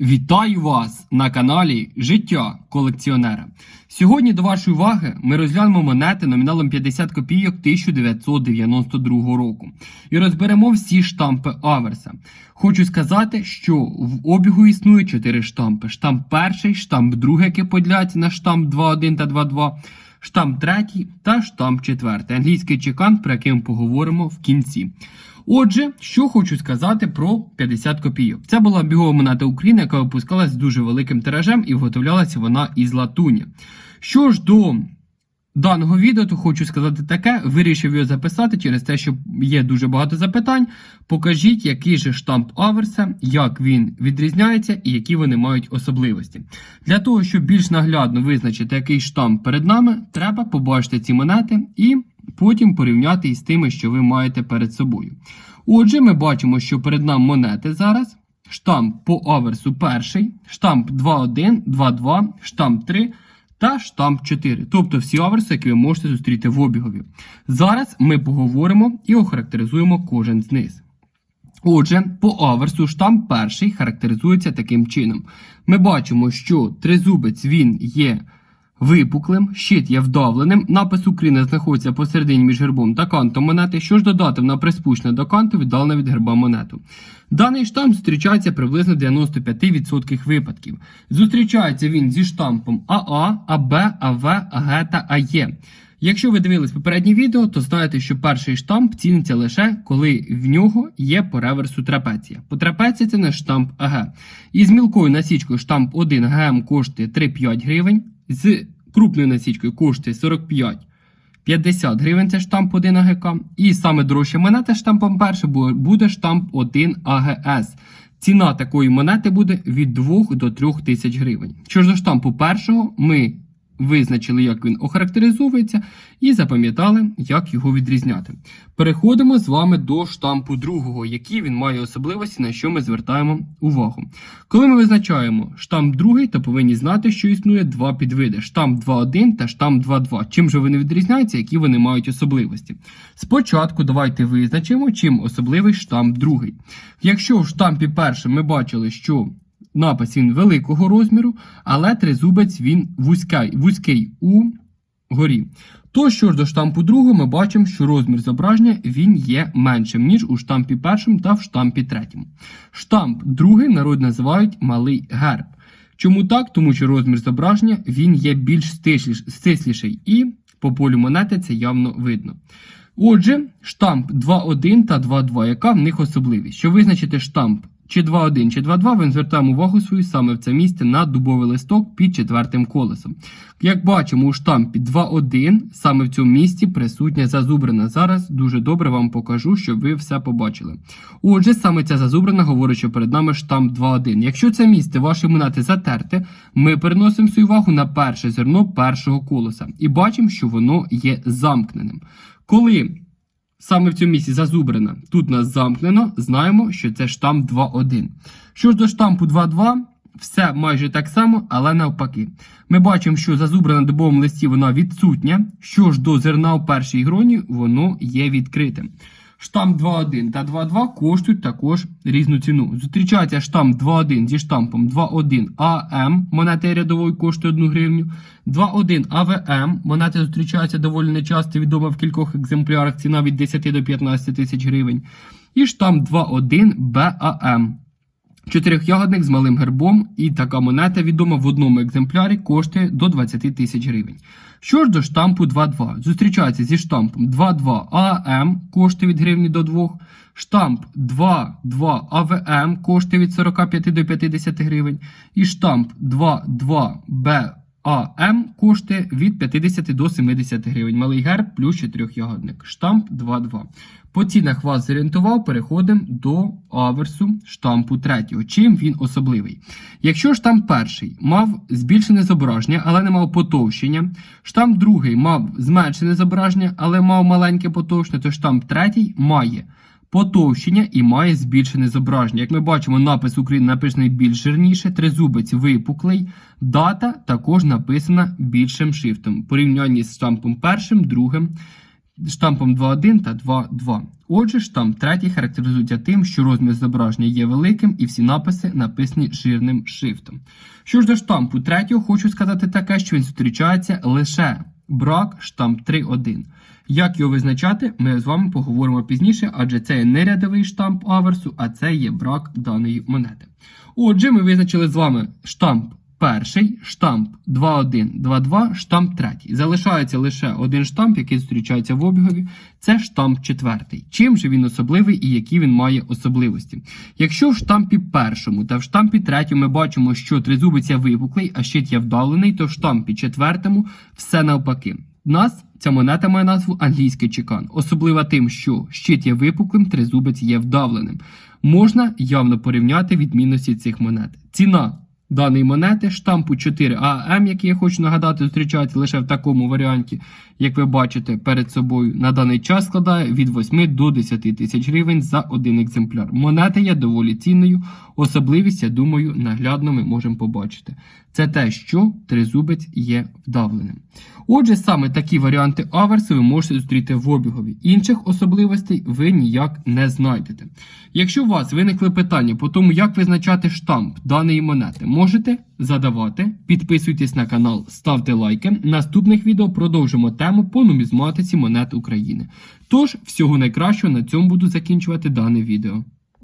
Вітаю вас на каналі Життя колекціонера. Сьогодні до вашої уваги ми розглянемо монети номіналом 50 копійок 1992 року і розберемо всі штампи Аверса. Хочу сказати, що в обігу існує 4 штампи: штамп перший, штамп другий, який поділяється на штамп 2.1 та 2.2, штамп третій та штамп четвертий. Англійський чекан, про який ми поговоримо в кінці. Отже, що хочу сказати про 50 копійок. Це була бігова монета України, яка випускалась з дуже великим тиражем і виготовлялася вона із латуні. Що ж до даного відео, то хочу сказати таке: вирішив його записати через те, що є дуже багато запитань. Покажіть, який же штамп аверса, як він відрізняється і які вони мають особливості. Для того, щоб більш наглядно визначити, який штамп перед нами, треба побачити ці монети і потім порівняти із тими, що ви маєте перед собою. Отже, ми бачимо, що перед нами монети зараз. Штамп по аверсу перший, штамп 2.1, 2.2, штамп 3 та штамп 4. Тобто всі аверси, які ви можете зустріти в обігові. Зараз ми поговоримо і охарактеризуємо кожен з них. Отже, по аверсу штамп перший характеризується таким чином. Ми бачимо, що тризубець він є випуклим, щит є вдавленим, напис України знаходиться посередині між гербом та кантом монети, що ж додати на приспущене до канту віддалено від герба монету. Даний штамп зустрічається приблизно в 95% випадків. Зустрічається він зі штампом АА, АБ, АВ, АГ та АЕ. Якщо ви дивились попереднє відео, то знаєте, що перший штамп ціниться лише коли в нього є по реверсу трапеція. По трапеції це не штамп АГ. Із мілкою насічкою штамп 1 ГМ коштує 3-5 гривень, з крупною насічкою коштує 45 50 гривень це штамп 1 АГК. І саме дорожча монета штампом перше буде штамп 1 АГС. Ціна такої монети буде від 2 до 3 тисяч гривень. Що ж до штампу першого, ми визначили, як він охарактеризовується, і запам'ятали, як його відрізняти. Переходимо з вами до штампу другого, які він має особливості, на що ми звертаємо увагу. Коли ми визначаємо штамп другий, то повинні знати, що існує два підвиди: штамп 2.1 та штамп 2.2. Чим же вони відрізняються, які вони мають особливості? Спочатку давайте визначимо, чим особливий штамп другий. Якщо в штампі першим ми бачили, що Напис він великого розміру, але тризубець він вузький, вузький у горі. То, що ж до штампу другого, ми бачимо, що розмір зображення він є меншим, ніж у штампі першому та в штампі третьому. Штамп другий народ називають малий герб. Чому так? Тому що розмір зображення він є більш стисліший, і по полю монети це явно видно. Отже, штамп 2.1 та 2.2, яка в них особливість? Щоб визначити штамп чи 2.1, чи 2.2, ми звертаємо увагу свою саме в це місце на дубовий листок під четвертим колесом. Як бачимо, у штампі 2.1 саме в цьому місці присутня зазубрина. Зараз дуже добре вам покажу, щоб ви все побачили. Отже, саме ця зазубрина говорить, що перед нами штамп 2.1. Якщо це місце вашої монети затерте, ми переносимо свою увагу на перше зерно першого колеса і бачимо, що воно є замкненим. Коли Саме в цьому місці зазубрена. Тут нас замкнено, знаємо, що це штамп 2.1. Що ж до штампу 2.2, все майже так само, але навпаки. Ми бачимо, що зазубрена на дубовому листі вона відсутня. Що ж до зерна у першій гроні, воно є відкритим. Штамп 2.1 та 2.2 коштують також різну ціну. Зустрічається штамп 2.1 зі штампом 2.1 АМ, монета рядової коштує 1 гривню. 2.1 АВМ, Монети зустрічаються доволі нечасто, відома в кількох екземплярах ціна від 10 до 15 тисяч гривень. І штамп 2.1 БАМ. Чотирьохягодник з малим гербом, і така монета відома в одному екземплярі коштує до 20 тисяч гривень. Що ж до штампу 2.2? Зустрічається зі штампом 2.2 АМ коштує від гривні до 2, штамп 2.2 АВМ коштує від 45 до 50 гривень, і штамп 2.2 Б. АМ коштує від 50 до 70 гривень. Малий герб плюс 4 ягодник. Штамп 2.2. По цінах вас зорієнтував, переходимо до аверсу штампу 3. Чим він особливий? Якщо штамп перший мав збільшене зображення, але не мав потовщення, штамп другий мав зменшене зображення, але мав маленьке потовщення, то штамп третій має потовщення і має збільшене зображення. Як ми бачимо, напис України написаний більш жирніше, тризубець випуклий, дата також написана більшим шрифтом. Порівнянні з штампом першим, другим штампом 2.1 та 2.2. Отже, штамп третій характеризується тим, що розмір зображення є великим і всі написи написані жирним шрифтом. Що ж до штампу третього, хочу сказати таке, що він зустрічається лише брак штамп 3.1. Як його визначати, ми з вами поговоримо пізніше, адже це не рядовий штамп аверсу, а це є брак даної монети. Отже, ми визначили з вами штамп перший, штамп 2.1, 2.2, штамп третій. Залишається лише один штамп, який зустрічається в обігові. Це штамп четвертий. Чим же він особливий і які він має особливості? Якщо в штампі першому та в штампі третьому ми бачимо, що тризубець є випуклий, а щит є вдавлений, то в штампі четвертому все навпаки. Нас ця монета має назву англійський чекан, особлива тим, що щит є випуклим, тризубець є вдавленим. Можна явно порівняти відмінності цих монет. Ціна даної монети штампу 4АМ, який я хочу нагадати, зустрічається лише в такому варіанті, як ви бачите перед собою, на даний час складає від 8 до 10 тисяч гривень за один екземпляр. Монета є доволі цінною. Особливість, я думаю, наглядно ми можемо побачити. Це те, що тризубець є вдавленим. Отже, саме такі варіанти аверсу ви можете зустріти в обігові. Інших особливостей ви ніяк не знайдете. Якщо у вас виникли питання по тому, як визначати штамп даної монети, можете задавати. Підписуйтесь на канал, ставте лайки. Наступних відео продовжимо тему по нумізматиці монет України. Тож, всього найкращого на цьому буду закінчувати дане відео.